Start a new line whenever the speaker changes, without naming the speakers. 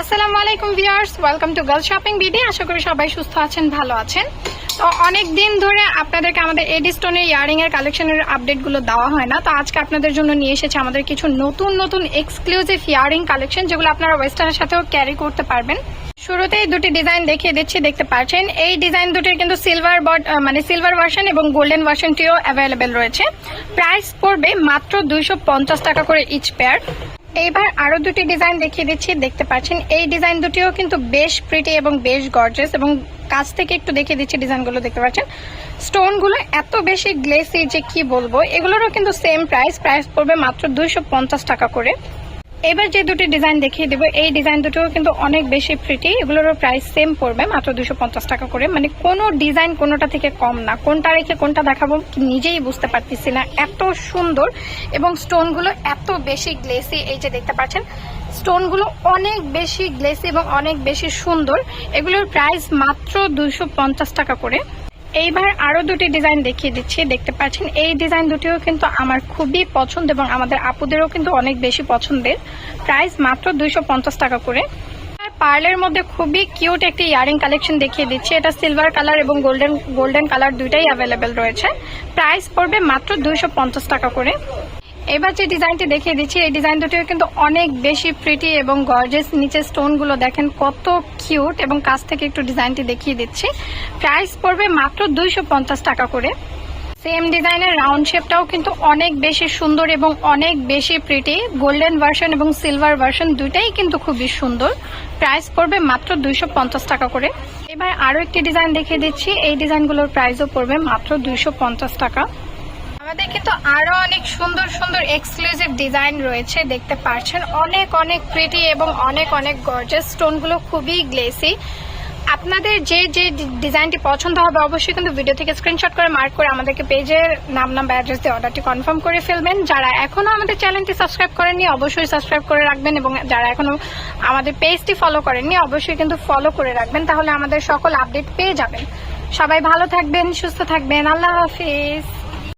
আসসালামু আলাইকুম viewers, welcome to girl shopping BD. আশা করি সবাই সুস্থ আছেন, ভালো আছেন। তো অনেক দিন ধরে আপনাদেরকে আমাদের এডি স্টোনের ইয়ারিং এর কালেকশনের আপডেটগুলো দেওয়া হয় না। তো আজকে আপনাদের জন্য নিয়ে এসেছে আমাদের কিছু নতুন নতুন এক্সক্লুসিভ ইয়ারিং কালেকশন, যেগুলো আপনারা ওয়েস্টার্নের সাথেও ক্যারি করতে পারবেন। শুরুতেই দুটি ডিজাইন দেখিয়ে দিচ্ছি, দেখতে পাচ্ছেন। এই ডিজাইন দুটির কিন্তু সিলভার বড মানে সিলভার ভার্সন এবং গোল্ডেন ভার্সনটিও অ্যাভেলেবেল রয়েছে। প্রাইস পড়বে মাত্র দুইশো পঞ্চাশ টাকা করে ইচ পেয়ার এইবার আরও দুটি ডিজাইন দেখিয়ে দিচ্ছি, দেখতে পাচ্ছেন। এই ডিজাইন দুটিও কিন্তু বেশ প্রিটি এবং বেশ গর্জেস এবং কাছ থেকে একটু দেখিয়ে দিচ্ছি ডিজাইনগুলো দেখতে পাচ্ছেন। স্টোনগুলো এত বেশি গ্লেসি যে কি বলব, এগুলোরও কিন্তু সেম প্রাইস প্রাইস পড়বে মাত্র দুইশো পঞ্চাশ টাকা করে। এবার যে দুটি ডিজাইন দেখিয়ে দেবো, এই ডিজাইন দুটোও কিন্তু অনেক বেশি প্রিটি এগুলোরও প্রাইস সেম পড়বে, মাত্র দুশো পঞ্চাশ টাকা করে। মানে কোনো ডিজাইন কোনোটা থেকে কম না। কোনটা রেখে কোনটা দেখাবো নিজেই বুঝতে পারতেছি না। এত সুন্দর এবং স্টোনগুলো এত বেশি গ্লেসি এই যে দেখতে পাচ্ছেন স্টোনগুলো অনেক বেশি গ্লেসি এবং অনেক বেশি সুন্দর। এগুলোর প্রাইস মাত্র দুশো টাকা করে। এইবার আরও দুটি ডিজাইন দেখিয়ে দিচ্ছি। দেখতে পাচ্ছেন, এই ডিজাইন দুটিও কিন্তু আমার খুবই পছন্দ এবং আমাদের আপুদেরও কিন্তু অনেক বেশি পছন্দের। প্রাইস মাত্র দুইশো পঞ্চাশ টাকা করে। পার্লের মধ্যে খুবই কিউট একটি ইয়ারিং কালেকশন দেখিয়ে দিচ্ছি। এটা সিলভার কালার এবং গোল্ডেন গোল্ডেন কালার দুইটাই অ্যাভেলেবেল রয়েছে। প্রাইস পড়বে মাত্র দুইশো পঞ্চাশ টাকা করে। এবার যে ডিজাইনটি দেখিয়ে দিচ্ছি, এই ডিজাইন দুটিও কিন্তু অনেক বেশি প্রিটি এবং গর্জেস নিচে স্টোনগুলো দেখেন কত কিউট এবং কাছ থেকে একটু ডিজাইনটি দেখিয়ে দিচ্ছি। প্রাইস পড়বে মাত্র দুইশো পঞ্চাশ টাকা করে। সেম ডিজাইনের রাউন্ড শেপটাও কিন্তু অনেক বেশি সুন্দর এবং অনেক বেশি প্রিটি গোল্ডেন ভার্সন এবং সিলভার ভার্সন দুইটাই কিন্তু খুবই সুন্দর। প্রাইস পড়বে মাত্র দুইশো পঞ্চাশ টাকা করে। এবার আরও একটি ডিজাইন দেখিয়ে দিচ্ছি। এই ডিজাইনগুলোর প্রাইসও পড়বে মাত্র দুইশো পঞ্চাশ টাকা। আমাদের কিন্তু আরও অনেক সুন্দর সুন্দর এক্সক্লুসিভ ডিজাইন রয়েছে, দেখতে পাচ্ছেন অনেক অনেক প্রিটি এবং অনেক অনেক গর্জাস স্টোনগুলো খুবই গ্লেসি আপনাদের যে যে ডিজাইনটি পছন্দ হবে, অবশ্যই কিন্তু ভিডিও থেকে স্ক্রিনশট করে মার্ক করে আমাদেরকে পেজের নাম নাম্বার অ্যাড্রেস দিয়ে অর্ডারটি কনফার্ম করে ফেলবেন। যারা এখনও আমাদের চ্যানেলটি সাবস্ক্রাইব করেননি, অবশ্যই সাবস্ক্রাইব করে রাখবেন এবং যারা এখনও আমাদের পেজটি ফলো করেননি, অবশ্যই কিন্তু ফলো করে রাখবেন, তাহলে আমাদের সকল আপডেট পেয়ে যাবেন। সবাই ভালো থাকবেন, সুস্থ থাকবেন, আল্লাহ হাফিজ।